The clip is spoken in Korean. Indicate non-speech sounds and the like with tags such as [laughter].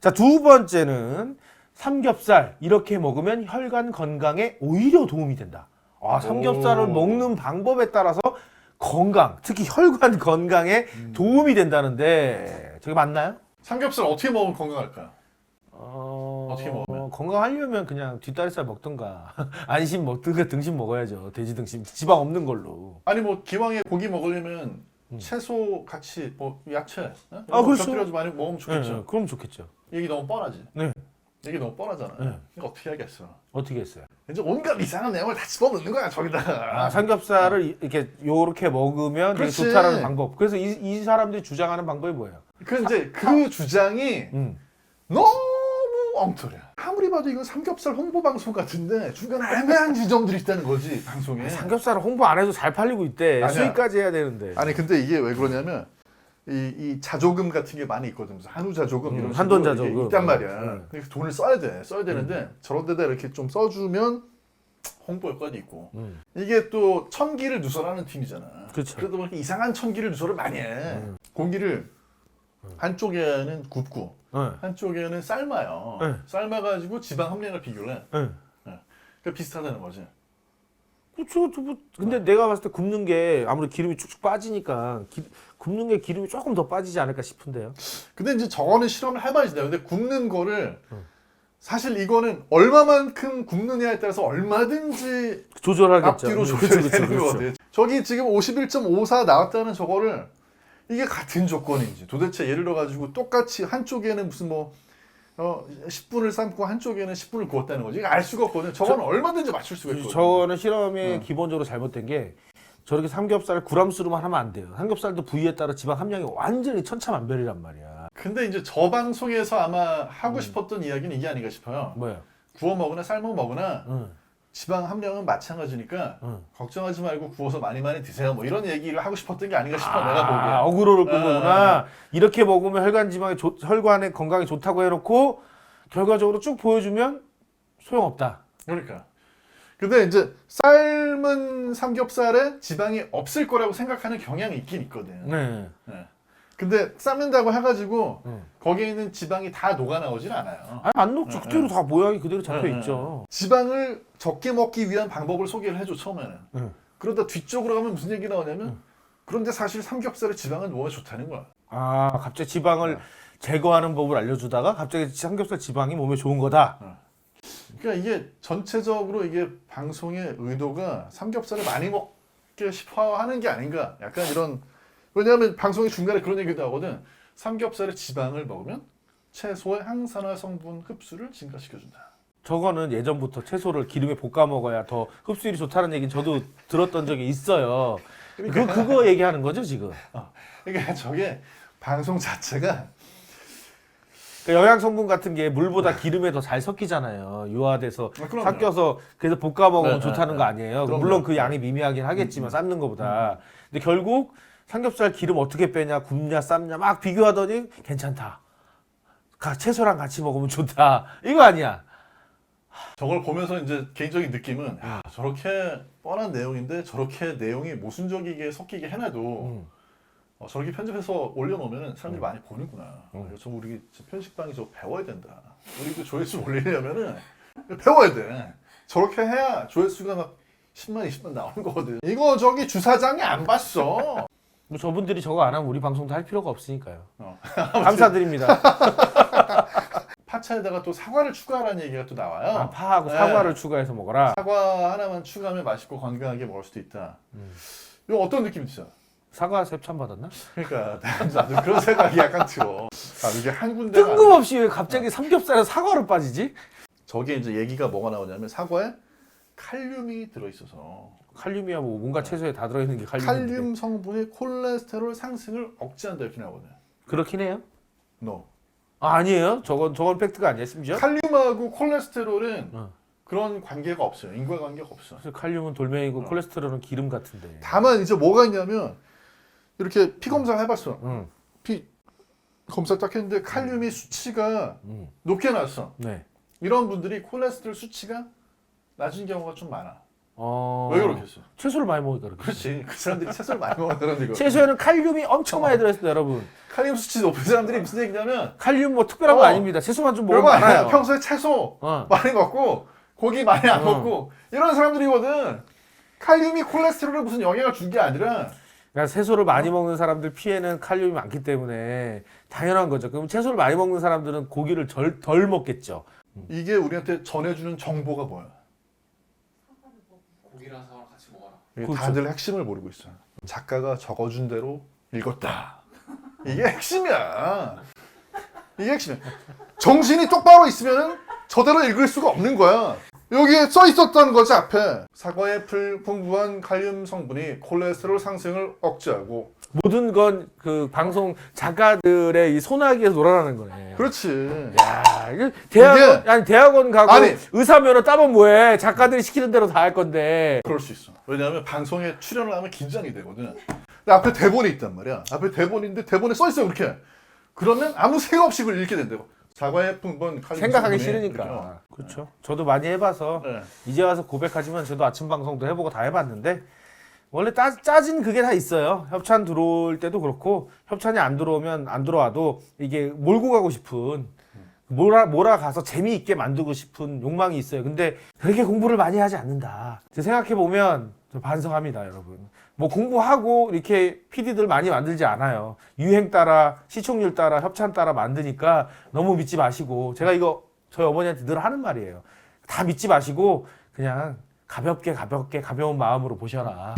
자, 두 번째는 삼겹살 이렇게 먹으면 혈관 건강에 오히려 도움이 된다. 아, 삼겹살을 오. 먹는 방법에 따라서 건강, 특히 혈관 건강에 음. 도움이 된다는데 저게 맞나요? 삼겹살 어떻게 먹으면 건강할까? 어, 어떻게 먹으면? 건강하려면 그냥 뒷다리살 먹든가 [laughs] 안심 먹든가 등심 먹어야죠. 돼지 등심 지방 없는 걸로. 아니 뭐 기왕에 고기 먹으려면 음. 채소 같이 뭐 야채 어? 아, 그렇죠. 곁들여서 많이 먹으면 좋겠죠. 네, 그럼 좋겠죠. 얘기 너무 뻔하지. 네. 얘기 너무 뻔하잖아. 네. 이거 어떻게 하겠어? 어떻게 했어요? 이제 온갖 이상한 내용을 다 집어넣는 거야 저기다가. 아, 삼겹살을 이- 이렇게 요렇게 먹으면 되게 그렇지. 좋다라는 방법. 그래서 이, 이 사람들이 주장하는 방법이 뭐예요? 그 이제 그 주장이 음. 너무 엉터리야. 아무리 봐도 이건 삼겹살 홍보 방송 같은데 중간에 애매한 지점들이 있다는 거지 방송에. 삼겹살을 홍보 안 해도 잘 팔리고 있대. 아니야. 수익까지 해야 되는데. 아니 근데 이게 왜 그러냐면 이, 이 자조금 같은 게 많이 있거든. 무슨 한우 자조금 음, 이런 한돈 식으로 이게 자조금. 있단 말이야. 음. 그래서 돈을 써야 돼. 써야 되는데 저런 데다 이렇게 좀 써주면 홍보 효과도 있고 음. 이게 또 천기를 누설하는 팀이잖아. 그렇죠. 그러다 보니까 이상한 천기를 누설을 많이 해. 음. 공기를 한쪽에는 굽고 네. 한쪽에는 삶아요. 네. 삶아가지고 지방 함량을 비교를 해. 네. 그러니까 비슷하다는 거지. 그렇죠. 저 뭐, 근데 내가 봤을 때 굽는 게 아무래도 기름이 쭉쭉 빠지니까 기- 굽는 게 기름이 조금 더 빠지지 않을까 싶은데요. 근데 이제 저거는 실험을 해봐야지 돼. 근데 굽는 거를 음. 사실 이거는 얼마만큼 굽느냐에 따라서 얼마든지 조절하겠죠. 앞뒤로 음, 조절되는 그쵸, 그쵸, 그쵸. 거거든. 저기 지금 51.54 나왔다는 저거를 이게 같은 조건인지 도대체 예를 들어 가지고 똑같이 한쪽에는 무슨 뭐 어, 10분을 삶고 한쪽에는 10분을 구웠다는 거지. 알 수가 없거든. 저거는 얼마든지 맞출 수가 있거든. 저거는 실험이 음. 기본적으로 잘못된 게 저렇게 삼겹살을 구람수로만 하면 안 돼요. 삼겹살도 부위에 따라 지방 함량이 완전히 천차만별이란 말이야. 근데 이제 저 방송에서 아마 하고 음. 싶었던 이야기는 이게 아닌가 싶어요. 뭐야? 구워 먹으나 삶아 먹으나 응, 지방 함량은 마찬가지니까 응. 걱정하지 말고 구워서 많이 많이 드세요. 뭐 이런 얘기를 하고 싶었던 게 아닌가 싶어 아, 내가 보기에. 어그로를 끈 아, 거구나. 이렇게 먹으면 혈관 지방에 좋- 혈관의 건강에 좋다고 해놓고 결과적으로 쭉 보여주면 소용없다. 그러니까. 근데 이제 삶은 삼겹살에 지방이 없을 거라고 생각하는 경향이 있긴 있거든. 네. 네. 근데 삶는다고 해가지고 응. 거기에 있는 지방이 다 녹아 나오진 않아요. 아니 안 녹죠. 응, 그대로 다 모양이 그대로 잡혀 응, 있죠. 지방을 적게 먹기 위한 방법을 소개를 해줘 처음에는. 응. 그러다 뒤쪽으로 가면 무슨 얘기 나오냐면 응. 그런데 사실 삼겹살에 지방은 몸에 좋다는 거야. 아 갑자기 지방을 제거하는 법을 알려주다가 갑자기 삼겹살 지방이 몸에 좋은 거다. 그러니까 이게 전체적으로 이게 방송의 의도가 삼겹살을 많이 먹게 싶어 하는 게 아닌가 약간 이런 왜냐하면 방송의 중간에 그런 얘기도 하거든 삼겹살에 지방을 먹으면 채소의 항산화 성분 흡수를 증가시켜준다 저거는 예전부터 채소를 기름에 볶아 먹어야 더 흡수율이 좋다는 얘기는 저도 들었던 적이 있어요. 그 그거 얘기하는 거죠 지금. 그러니까 저게 방송 자체가 그러니까 영양 성분 같은 게 물보다 기름에 더 잘 섞이잖아요. 유화돼서 아. 섞여서 그래서 볶아 먹으면 네, 좋다는 네, 거 네. 아니에요. 물론 그 양이 미미하긴 하겠지만 음, 삶는 것보다. 근데 결국 삼겹살 기름 어떻게 빼냐, 굽냐, 삶냐 막 비교하더니 괜찮다. 가- 채소랑 같이 먹으면 좋다. 이거 아니야. 저걸 보면서 이제 개인적인 느낌은 야, 저렇게 뻔한 내용인데 저렇게 내용이 모순적이게 섞이게 해놔도 음. 어, 저렇게 편집해서 올려놓으면 사람들이 음. 많이 보는구나. 음. 어, 저 우리 진짜 편집방이 저 배워야 된다. 우리도 조회수 올리려면은 배워야 돼. 저렇게 해야 조회수가 막 10만, 20만 나오는 거거든. 이거 저기 주사장이 안 봤어. 뭐 저분들이 저거 안 하면 우리 방송도 할 필요가 없으니까요. 어. [laughs] [laughs] 감사드립니다. [laughs] 파차에다가 또 사과를 추가하라는 얘기가 또 나와요. 아, 파하고 네. 사과를 추가해서 먹어라. 사과 하나만 추가하면 맛있고 건강하게 먹을 수도 있다. 음. 이거 어떤 느낌 드죠? 사과 셉참 받았나? 그러니까 나도 그런 생각이 약간 들어. 아 이게 한 아니라 뜬금없이 왜 갑자기 삼겹살에 사과를 빠지지? 저게 이제 얘기가 뭐가 나오냐면 사과에 칼륨이 들어있어서 칼륨이야 뭐 뭔가 채소에 다 들어있는 게 칼륨인데. 칼륨 성분이 콜레스테롤 상승을 억제한다 이렇게 나오거든. 그렇긴 해요. No. 아, 아니에요. 저건 저건 팩트가 아니에요. 심지어. 칼륨하고 콜레스테롤은 어. 그런 관계가 없어요. 인과관계가 없어. 그래서 칼륨은 돌멩이고 어. 콜레스테롤은 기름 같은데. 다만 이제 뭐가 있냐면 이렇게 피 검사 해봤어. 응. 피 검사 딱 했는데 칼륨이 수치가 응. 높게 나왔어. 네. 이런 분들이 콜레스테롤 수치가 낮은 경우가 좀 많아. 어. 왜 그렇겠어? 채소를 많이 먹으니까 그렇게. 그렇지. 그 사람들이 채소를 많이 먹는 거. 채소에는 칼륨이 엄청 많이 들어있습니다, 여러분. 칼륨 수치 높은 사람들이 무슨 얘기냐면 칼륨 뭐 특별한 거 어. 아닙니다. 채소만 좀 먹으면. 많아요. 평소에 채소 어. 많이 먹고 고기 많이 안 어. 먹고 이런 사람들이거든. 칼륨이 콜레스테롤에 무슨 영향을 준 게 아니라 그러니까 채소를 많이 먹는 사람들 피에는 칼륨이 많기 때문에 당연한 거죠. 그럼 채소를 많이 먹는 사람들은 고기를 덜, 덜 먹겠죠. 이게 우리한테 전해주는 정보가 뭐야? 고기랑 사과랑 같이 먹어라. 이게 그렇죠. 다들 핵심을 모르고 있어요. 작가가 적어준 대로 읽었다. 이게 핵심이야. 이게 핵심이야. 정신이 똑바로 있으면 저대로 읽을 수가 없는 거야. 여기에 써 있었다는 거지 앞에 사과의 풀 풍부한 칼륨 성분이 콜레스테롤 상승을 억제하고 모든 건 그 방송 작가들의 이 소나기에서 놀아나는 거네. 그렇지 야, 대학원 이게- 아니 대학원 가고 아니. 의사 면허 따면 뭐해? 작가들이 시키는 대로 다 할 건데. 그럴 수 있어 왜냐하면 방송에 출연을 하면 긴장이 되거든 근데 앞에 대본이 있단 말이야 앞에 대본인데 대본에 써 있어 그렇게 그러면 아무 생각 없이 그걸 읽게 된다고 사과의 칼륨 생각하기 싫으니까. 이렇게, 그렇죠. 저도 많이 해봐서 네. 이제 와서 고백하지만 저도 아침 방송도 해보고 다 해봤는데 원래 따, 짜진 그게 다 있어요. 협찬 들어올 때도 그렇고 협찬이 안 들어오면 안 들어와도 이게 몰고 가고 싶은 몰아 몰아가서 재미있게 만들고 싶은 욕망이 있어요. 근데 그렇게 공부를 많이 하지 않는다. 생각해 보면 반성합니다, 여러분. 뭐 공부하고 이렇게 PD들 많이 만들지 않아요. 유행 따라 시청률 따라 협찬 따라 만드니까 너무 믿지 마시고 제가 이거 저희 어머니한테 늘 하는 말이에요. 다 믿지 마시고 그냥 가볍게 가볍게 가벼운 마음으로 보셔라.